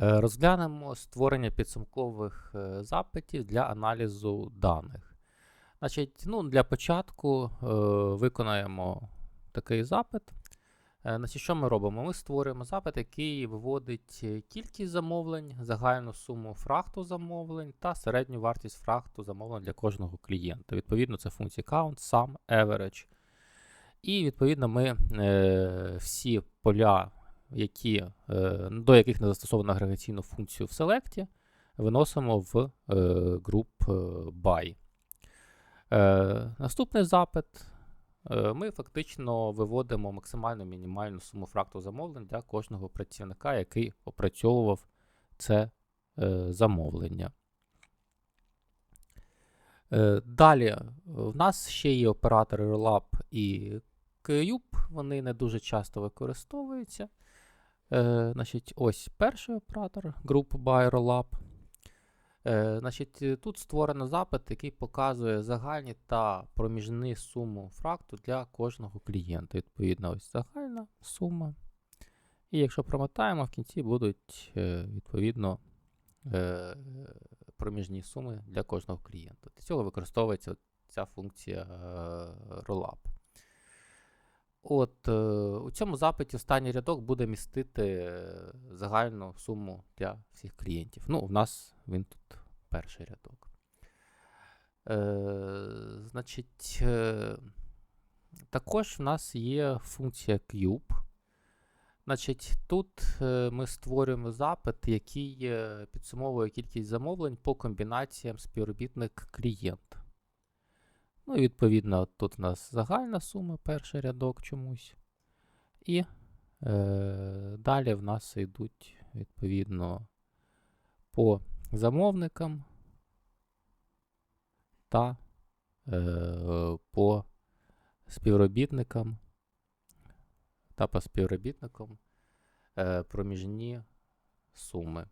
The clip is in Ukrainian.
Е, Розглянемо створення підсумкових е, запитів для аналізу даних. Значить, ну, для початку е, виконаємо такий запит. Значить, що ми робимо? Ми створюємо запит, який виводить кількість замовлень, загальну суму фрахту замовлень та середню вартість фрахту замовлень для кожного клієнта. Відповідно, це функції count, sum, average. І відповідно ми всі поля, які, е, до яких не застосовано агрегаційну функцію в селекті, виносимо в group е, by. Е, наступний запит. Ми фактично виводимо максимальну мінімальну суму фракту замовлень для кожного працівника, який опрацьовував це замовлення. Далі в нас ще є оператори Rollup і Cube, вони не дуже часто використовуються. Е, значить, ось перший оператор Group by. Е, значить, тут створено запит, який показує загальні та проміжні суму фракту для кожного клієнта. Відповідно, ось загальна сума. І якщо промотаємо, в кінці будуть е, відповідно е, проміжні суми для кожного клієнта. Для цього використовується ця функція е, rollup. От, е, у цьому запиті останній рядок буде містити е, загальну суму для всіх клієнтів. Ну, у нас він тут перший рядок. Е, значить, е, також в нас є функція cube. Значить, тут е, ми створюємо запит, який підсумовує кількість замовлень по комбінаціям співробітник-клієнт. Ну, відповідно, тут у нас загальна сума, перший рядок чомусь. І е, далі в нас йдуть відповідно по замовникам та е, по співробітникам та по співробітникам е, проміжні суми.